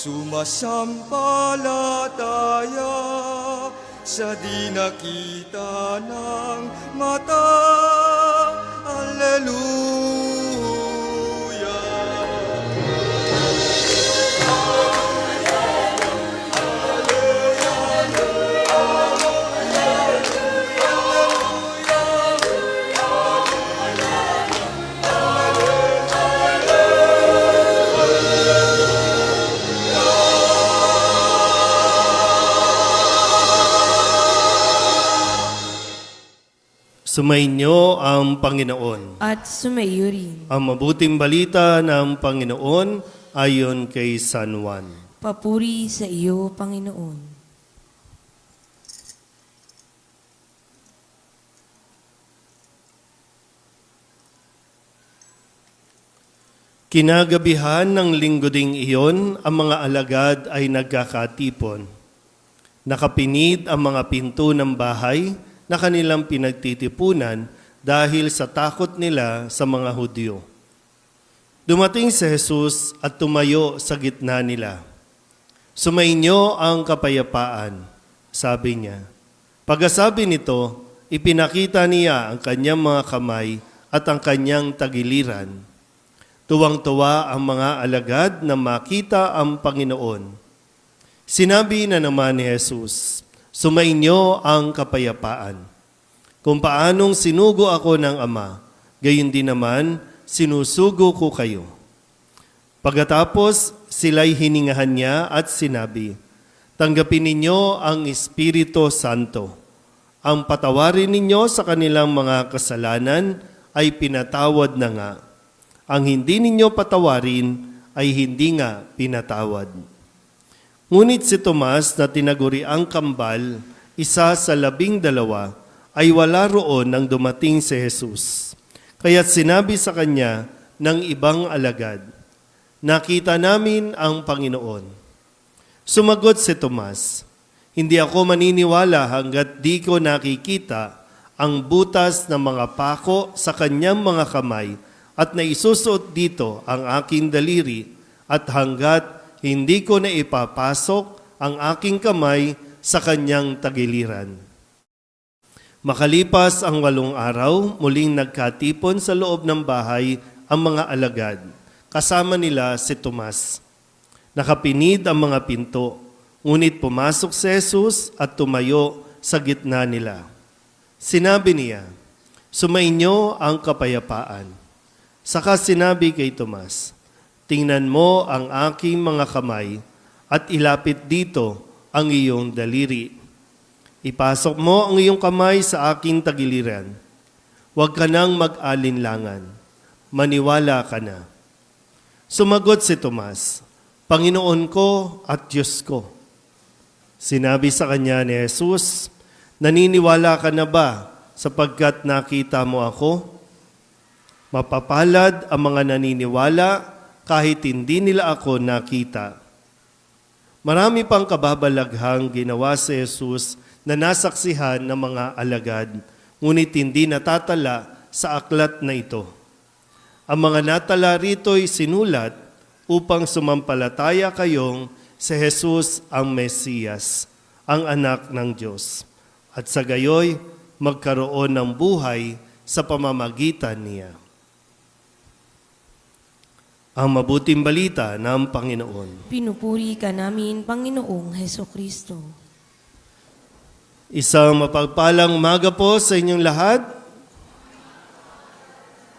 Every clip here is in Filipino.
sumasampalataya sa di nakita ng mata. Sumainyo ang Panginoon. at sumayo rin. Ang mabuting balita ng Panginoon ayon kay San Juan. Papuri sa iyo, Panginoon. Kinagabihan ng linggo ding iyon, ang mga alagad ay nagkakatipon. Nakapinid ang mga pinto ng bahay na kanilang pinagtitipunan dahil sa takot nila sa mga Hudyo. Dumating si Jesus at tumayo sa gitna nila. Sumainyo ang kapayapaan, sabi niya. Pagkasabi nito, ipinakita niya ang kanyang mga kamay at ang kanyang tagiliran. Tuwang-tuwa ang mga alagad na makita ang Panginoon. Sinabi na naman ni Jesus, Sumainyo ang kapayapaan. Kung paanong sinugo ako ng Ama, gayon din naman sinusugo ko kayo. Pagkatapos, sila'y hiningahan niya at sinabi, Tanggapin ninyo ang Espiritu Santo. Ang patawarin ninyo sa kanilang mga kasalanan ay pinatawad na nga. Ang hindi ninyo patawarin ay hindi nga pinatawad. Ngunit si Tomas na tinaguri ang kambal, isa sa labing dalawa, ay wala roon nang dumating si Jesus. Kaya't sinabi sa kanya ng ibang alagad, Nakita namin ang Panginoon. Sumagot si Tomas, Hindi ako maniniwala hanggat di ko nakikita ang butas ng mga pako sa kanyang mga kamay at naisusuot dito ang aking daliri at hanggat hindi ko na ipapasok ang aking kamay sa kanyang tagiliran. Makalipas ang walong araw, muling nagkatipon sa loob ng bahay ang mga alagad. Kasama nila si Tomas. Nakapinid ang mga pinto, ngunit pumasok si Jesus at tumayo sa gitna nila. Sinabi niya, Sumainyo ang kapayapaan. Saka sinabi kay Tomas, Tingnan mo ang aking mga kamay at ilapit dito ang iyong daliri. Ipasok mo ang iyong kamay sa aking tagiliran. Huwag ka nang mag-alinlangan. Maniwala ka na. Sumagot si Tomas, Panginoon ko at Diyos ko. Sinabi sa kanya ni Jesus, Naniniwala ka na ba sapagkat nakita mo ako? Mapapalad ang mga naniniwala kahit hindi nila ako nakita. Marami pang kababalaghang ginawa si Jesus na nasaksihan ng mga alagad, ngunit hindi natatala sa aklat na ito. Ang mga natala rito'y sinulat upang sumampalataya kayong si Jesus ang Mesiyas, ang anak ng Diyos. At sa gayoy, magkaroon ng buhay sa pamamagitan niya. Ang mabuting balita ng Panginoon. Pinupuri ka namin, Panginoong Heso Kristo. Isang mapagpalang umaga po sa inyong lahat.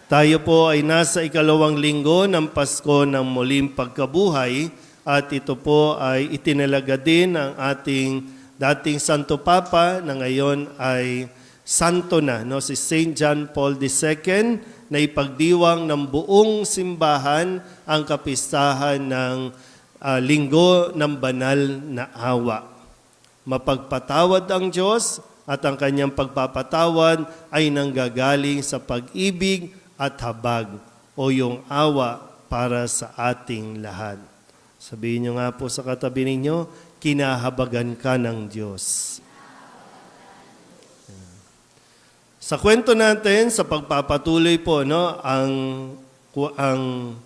Tayo po ay nasa ikalawang linggo ng Pasko ng muling pagkabuhay at ito po ay itinalaga din ng ating dating Santo Papa na ngayon ay santo na, no? si St. John Paul II na ipagdiwang ng buong simbahan ang kapistahan ng ah, linggo ng banal na awa. Mapagpatawad ang Diyos at ang kanyang pagpapatawad ay nanggagaling sa pag-ibig at habag o yung awa para sa ating lahat. Sabihin niyo nga po sa katabi ninyo, kinahabagan ka ng Diyos. Sa kwento natin, sa pagpapatuloy po, no, ang, ang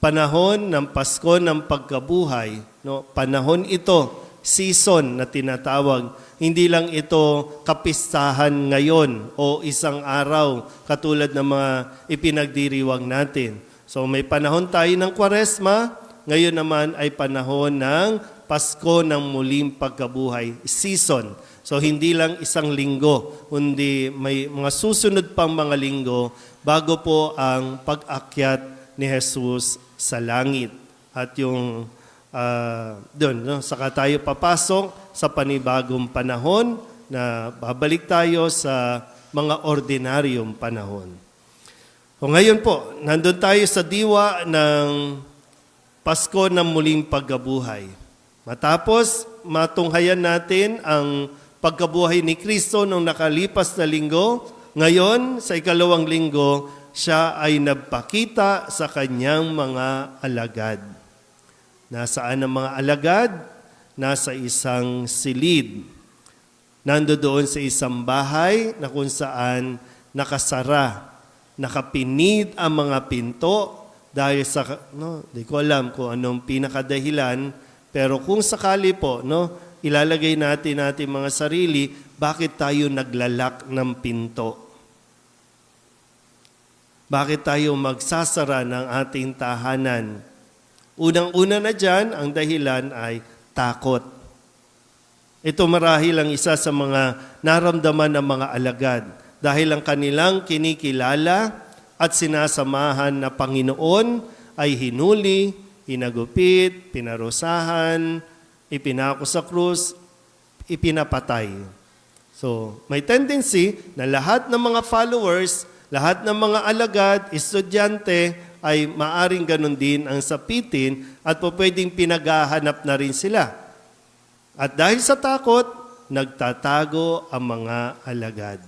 panahon ng Pasko ng pagkabuhay No, panahon ito, season na tinatawag. Hindi lang ito kapistahan ngayon o isang araw katulad ng mga ipinagdiriwang natin. So may panahon tayo ng Kwaresma, ngayon naman ay panahon ng Pasko ng muling pagkabuhay, season. So hindi lang isang linggo, kundi may mga susunod pang mga linggo bago po ang pag-akyat ni Jesus sa langit. At yung ah, doon, no, saka tayo papasok sa panibagong panahon na babalik tayo sa mga ordinaryong panahon. O ngayon po, nandun tayo sa diwa ng Pasko ng muling pagkabuhay. Matapos matunghayan natin ang pagkabuhay ni Kristo nung nakalipas na linggo, ngayon sa ikalawang linggo, siya ay nagpakita sa kanyang mga alagad. Nasaan ang mga alagad? Nasa isang silid. Nando doon sa isang bahay na kung saan nakasara, nakapinid ang mga pinto dahil sa, no, di ko alam kung anong pinakadahilan, pero kung sakali po, no, ilalagay natin natin mga sarili, bakit tayo naglalak ng pinto? Bakit tayo magsasara ng ating tahanan? Unang-una na dyan, ang dahilan ay takot. Ito marahil ang isa sa mga naramdaman ng mga alagad dahil ang kanilang kinikilala at sinasamahan na Panginoon ay hinuli, hinagupit, pinarusahan, ipinako sa krus, ipinapatay. So, may tendency na lahat ng mga followers, lahat ng mga alagad, estudyante, ay maaring ganun din ang sapitin at po pwedeng pinaghahanap na rin sila. At dahil sa takot, nagtatago ang mga alagad.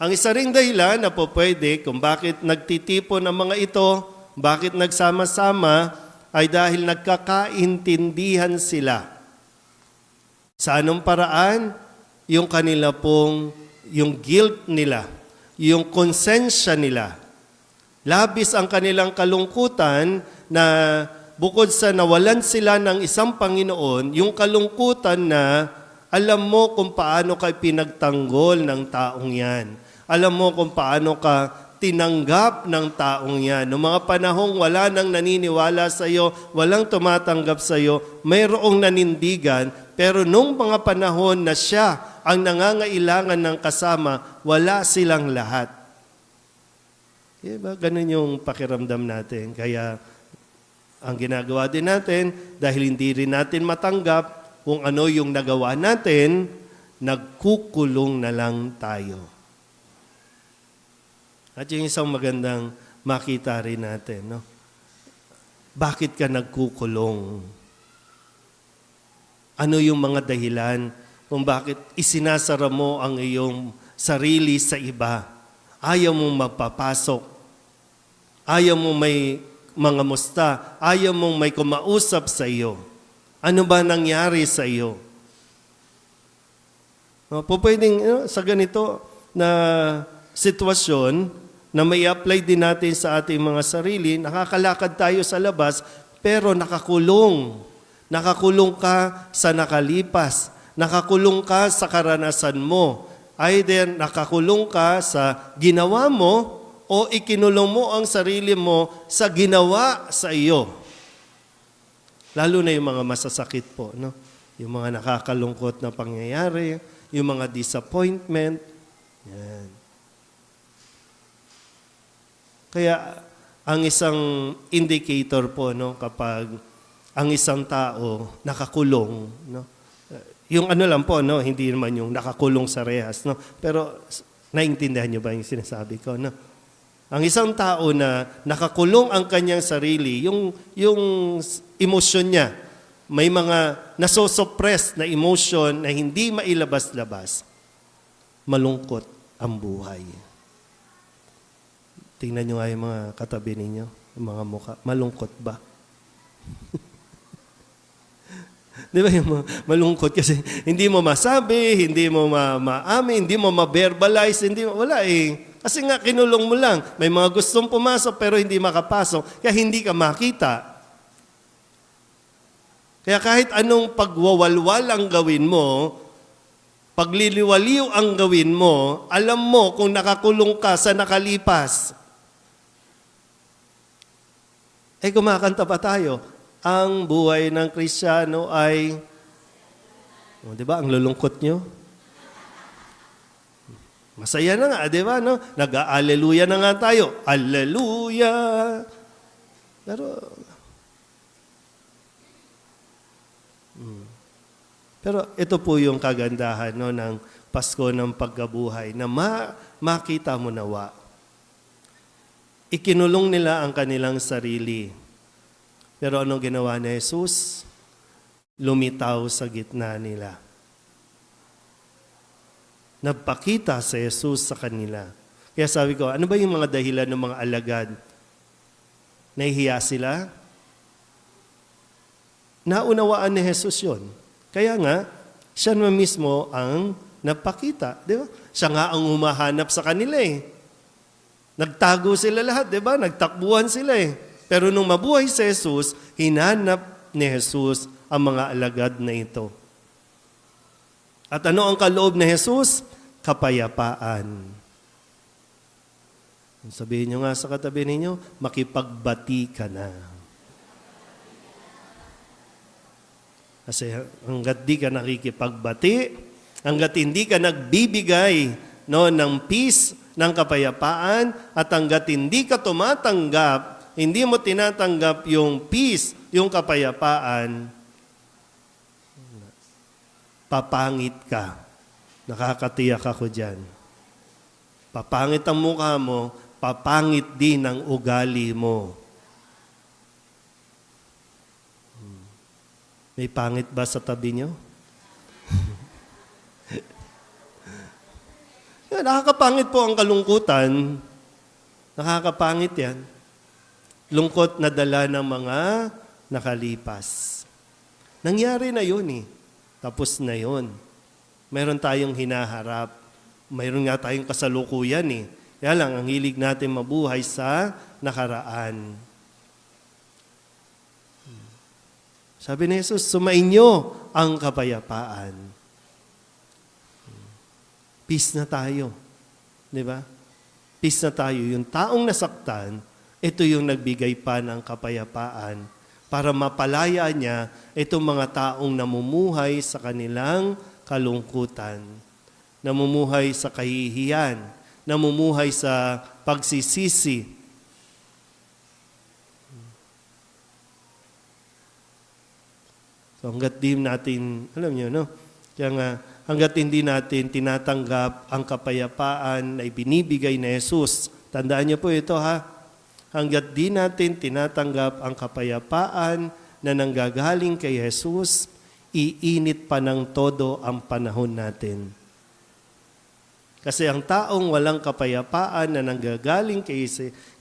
Ang isa ring dahilan na po pwede kung bakit nagtitipon ang mga ito, bakit nagsama-sama, ay dahil nagkakaintindihan sila. Sa anong paraan? Yung kanila pong, yung guilt nila, yung konsensya nila. Labis ang kanilang kalungkutan na bukod sa nawalan sila ng isang Panginoon, yung kalungkutan na alam mo kung paano ka pinagtanggol ng taong yan. Alam mo kung paano ka tinanggap ng taong yan. Noong mga panahong wala nang naniniwala sa iyo, walang tumatanggap sa iyo, mayroong nanindigan, pero nung mga panahon na siya ang nangangailangan ng kasama, wala silang lahat. Diba? Ganun yung pakiramdam natin. Kaya ang ginagawa din natin, dahil hindi rin natin matanggap kung ano yung nagawa natin, nagkukulong na lang tayo. At yung isang magandang makita rin natin, no? Bakit ka nagkukulong? Ano yung mga dahilan kung bakit isinasara mo ang iyong sarili sa iba? Ayaw mong magpapasok. Ayaw mong may mga musta. Ayaw mong may kumausap sa iyo. Ano ba nangyari sa iyo? No, po pwedeng you know, sa ganito na sitwasyon na may apply din natin sa ating mga sarili, nakakalakad tayo sa labas, pero nakakulong. Nakakulong ka sa nakalipas. Nakakulong ka sa karanasan mo. Either nakakulong ka sa ginawa mo o ikinulong mo ang sarili mo sa ginawa sa iyo. Lalo na yung mga masasakit po, no? Yung mga nakakalungkot na pangyayari, yung mga disappointment. Yan. Kaya ang isang indicator po no kapag ang isang tao nakakulong no yung ano lang po no hindi naman yung nakakulong sa rehas no pero naintindihan niyo ba yung sinasabi ko no? Ang isang tao na nakakulong ang kanyang sarili yung yung emosyon niya may mga nasosuppress na emotion na hindi mailabas-labas malungkot ang buhay Tingnan nyo nga yung mga katabi ninyo, yung mga mukha. Malungkot ba? Di ba yung mga malungkot kasi hindi mo masabi, hindi mo ma maamin, hindi mo ma-verbalize, hindi mo, wala eh. Kasi nga kinulong mo lang. May mga gustong pumasok pero hindi makapasok, kaya hindi ka makita. Kaya kahit anong pagwawalwal ang gawin mo, pagliliwaliw ang gawin mo, alam mo kung nakakulong ka sa nakalipas. Eh kumakanta pa tayo, ang buhay ng Krisyano ay, oh, di ba, ang lulungkot nyo? Masaya na nga, di ba? No? Nag-aleluya na nga tayo. Aleluya! Pero, Hmm. pero ito po yung kagandahan no, ng Pasko ng pagkabuhay na ma- makita mo nawa. Ikinulong nila ang kanilang sarili. Pero anong ginawa ni Jesus? Lumitaw sa gitna nila. Nagpakita sa Jesus sa kanila. Kaya sabi ko, ano ba yung mga dahilan ng mga alagad? Nahihiya sila? Naunawaan ni Jesus yon. Kaya nga, siya mismo ang napakita. Di ba? Siya nga ang humahanap sa kanila eh. Nagtago sila lahat, di ba? Nagtakbuhan sila eh. Pero nung mabuhay si Jesus, hinanap ni Jesus ang mga alagad na ito. At ano ang kaloob ni Jesus? Kapayapaan. Sabihin nyo nga sa katabi ninyo, makipagbati ka na. Kasi hanggat di ka nakikipagbati, hanggat hindi ka nagbibigay no, ng peace, ng kapayapaan, at hanggat hindi ka tumatanggap, hindi mo tinatanggap yung peace, yung kapayapaan, papangit ka. Nakakatiyak ako dyan. Papangit ang mukha mo, papangit din ang ugali mo. Hmm. May pangit ba sa tabi nyo? Yan, nakakapangit po ang kalungkutan. Nakakapangit yan. Lungkot na dala ng mga nakalipas. Nangyari na yun eh. Tapos na yun. Meron tayong hinaharap. Mayroon nga tayong kasalukuyan eh. Kaya lang, ang hilig natin mabuhay sa nakaraan. Sabi ni Jesus, sumainyo ang kapayapaan. Peace na tayo. Di ba? Peace na tayo. Yung taong nasaktan, ito yung nagbigay pa ng kapayapaan para mapalaya niya itong mga taong namumuhay sa kanilang kalungkutan, namumuhay sa kahihiyan, namumuhay sa pagsisisi. So hanggat di natin, alam niyo, no? Kaya nga, hanggat hindi natin tinatanggap ang kapayapaan na ibinibigay ni Jesus, tandaan niyo po ito ha, hanggat di natin tinatanggap ang kapayapaan na nanggagaling kay Jesus, iinit pa ng todo ang panahon natin. Kasi ang taong walang kapayapaan na nanggagaling kay,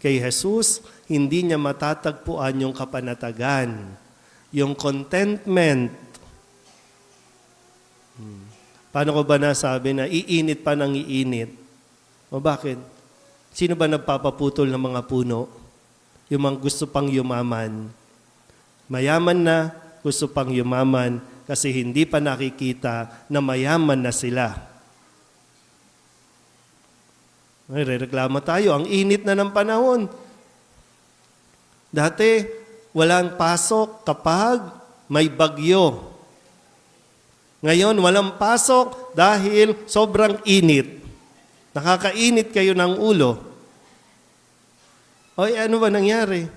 kay Jesus, hindi niya matatagpuan yung kapanatagan, yung contentment. Hmm. Paano ko ba nasabi na iinit pa ng iinit? O bakit? Sino ba nagpapaputol ng mga puno? Yung mga gusto pang yumaman. Mayaman na, gusto pang yumaman kasi hindi pa nakikita na mayaman na sila. Ay, reklamo tayo. Ang init na ng panahon. Dati, walang pasok kapag may bagyo. Ngayon, walang pasok dahil sobrang init. Nakakainit kayo ng ulo. Oy, ano ba nangyari?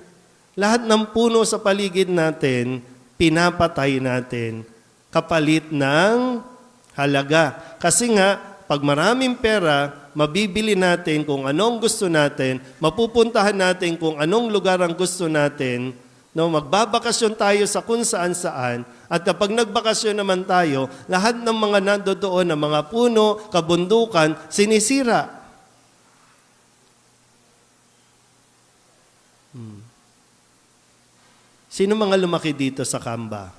Lahat ng puno sa paligid natin, pinapatay natin kapalit ng halaga. Kasi nga, pag maraming pera, mabibili natin kung anong gusto natin, mapupuntahan natin kung anong lugar ang gusto natin, no, magbabakasyon tayo sa kung saan saan, at kapag nagbakasyon naman tayo, lahat ng mga nandoon na mga puno, kabundukan, sinisira. Hmm. Sino mga lumaki dito sa Kamba?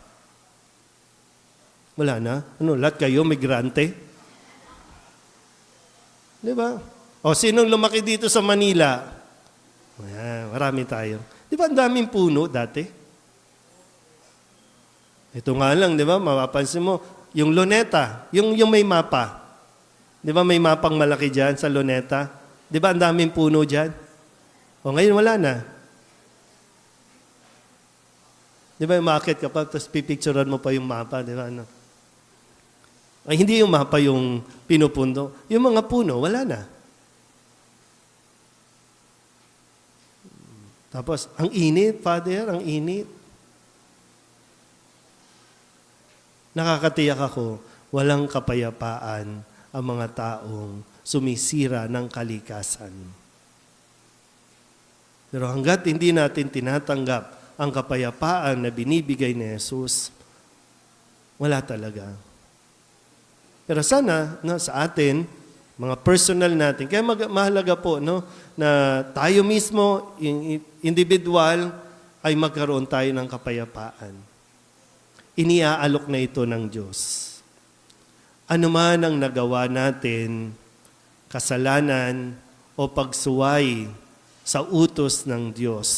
Wala na? Ano, lahat kayo migrante? Di ba? O, sinong lumaki dito sa Manila? Ayan, marami tayo. Di ba ang daming puno dati? Ito nga lang, di ba? Mapapansin mo, yung Luneta, yung, yung may mapa. Di ba may mapang malaki dyan sa Luneta? Di ba ang daming puno dyan? O ngayon wala na. Di ba, umakit ka pa, tapos pipicturean mo pa yung mapa, di ba? Ano? Ay, hindi yung mapa yung pinupundo. Yung mga puno, wala na. Tapos, ang init, Father, ang init. Nakakatiyak ako, walang kapayapaan ang mga taong sumisira ng kalikasan. Pero hanggat hindi natin tinatanggap ang kapayapaan na binibigay ni Jesus, wala talaga. Pero sana no, sa atin, mga personal natin, kaya mag- mahalaga po no, na tayo mismo, individual, ay magkaroon tayo ng kapayapaan. Iniaalok na ito ng Diyos. Ano man ang nagawa natin, kasalanan o pagsuway sa utos ng Diyos,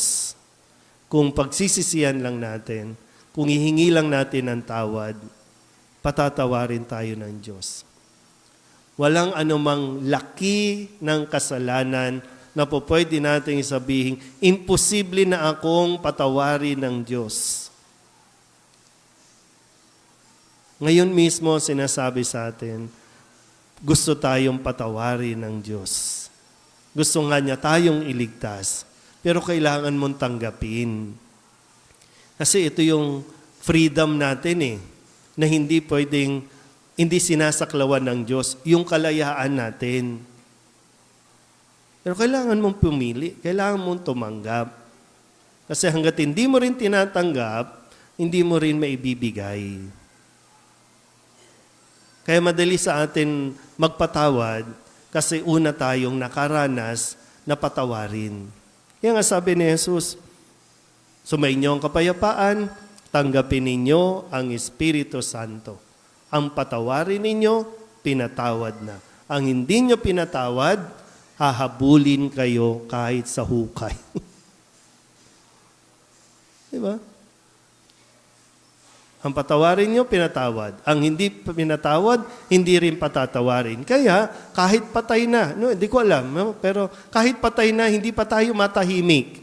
kung pagsisisiyan lang natin, kung ihingi lang natin ng tawad, patatawarin tayo ng Diyos. Walang anumang laki ng kasalanan na po pwede nating sabihin, imposible na akong patawarin ng Diyos. Ngayon mismo sinasabi sa atin, gusto tayong patawarin ng Diyos. Gusto nga niya tayong iligtas, pero kailangan mong tanggapin. Kasi ito yung freedom natin eh, na hindi pwedeng, hindi sinasaklawan ng Diyos, yung kalayaan natin. Pero kailangan mong pumili, kailangan mong tumanggap. Kasi hanggat hindi mo rin tinatanggap, hindi mo rin maibibigay. Kaya madali sa atin magpatawad kasi una tayong nakaranas na patawarin. Kaya nga sabi ni Jesus, sumainyo ang kapayapaan, tanggapin ninyo ang Espiritu Santo. Ang patawarin ninyo, pinatawad na. Ang hindi nyo pinatawad, hahabulin kayo kahit sa hukay. Di ba? Ang patawarin nyo, pinatawad. Ang hindi pinatawad, hindi rin patatawarin. Kaya, kahit patay na, no, hindi ko alam, no, pero kahit patay na, hindi pa tayo matahimik.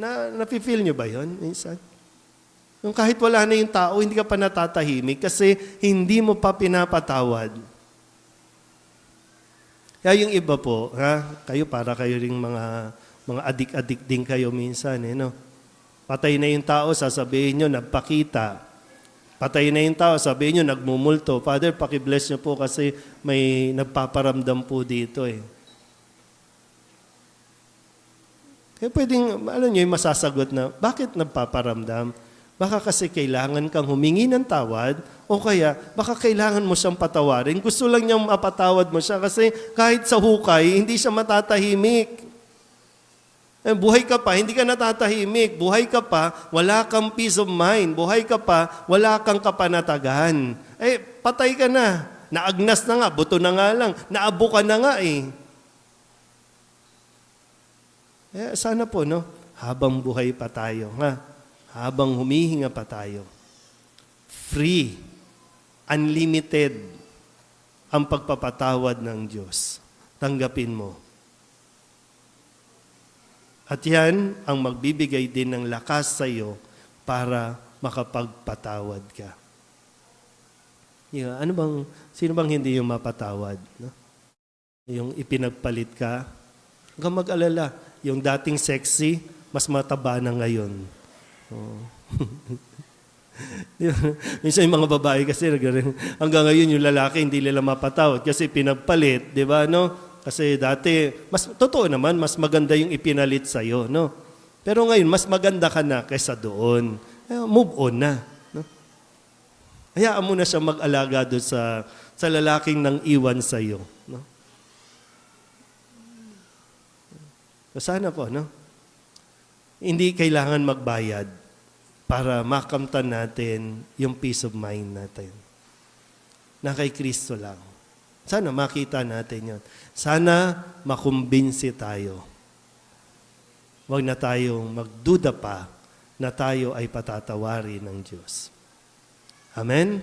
Na, nafe-feel nyo ba yon minsan? Yung kahit wala na yung tao, hindi ka pa natatahimik kasi hindi mo pa pinapatawad. Kaya yung iba po, ha, kayo para kayo ring mga mga adik-adik din kayo minsan, eh, no? Patay na yung tao, sasabihin nyo, nagpakita. Patay na yung tao, sabihin nyo, nagmumulto. Father, pakibless nyo po kasi may nagpaparamdam po dito eh. Kaya pwedeng, alam nyo, yung masasagot na, bakit nagpaparamdam? Baka kasi kailangan kang humingi ng tawad o kaya baka kailangan mo siyang patawarin. Gusto lang niyang mapatawad mo siya kasi kahit sa hukay, hindi siya matatahimik. Eh, buhay ka pa, hindi ka natatahimik. Buhay ka pa, wala kang peace of mind. Buhay ka pa, wala kang kapanatagan. Eh, patay ka na. Naagnas na nga, buto na nga lang. Naabo ka na nga eh. Eh, sana po, no? Habang buhay pa tayo, ha? Habang humihinga pa tayo. Free, unlimited ang pagpapatawad ng Diyos. Tanggapin mo. At yan ang magbibigay din ng lakas sa iyo para makapagpatawad ka. Yeah, ano bang, sino bang hindi yung mapatawad? No? Yung ipinagpalit ka, huwag mag-alala. Yung dating sexy, mas mataba na ngayon. Oh. Di? Minsan yung mga babae kasi hanggang ngayon yung lalaki hindi nila mapatawad kasi pinagpalit, di ba, no? Kasi dati, mas totoo naman, mas maganda yung ipinalit sa iyo, no? Pero ngayon, mas maganda ka na kaysa doon. Eh, move on na. No? Hayaan mo na siya mag-alaga doon sa, sa lalaking nang iwan sa iyo. No? So sana po, no? Hindi kailangan magbayad para makamtan natin yung peace of mind natin. Na kay Kristo lang. Sana makita natin yon. Sana makumbinsi tayo. Huwag na tayong magduda pa na tayo ay patatawarin ng Diyos. Amen?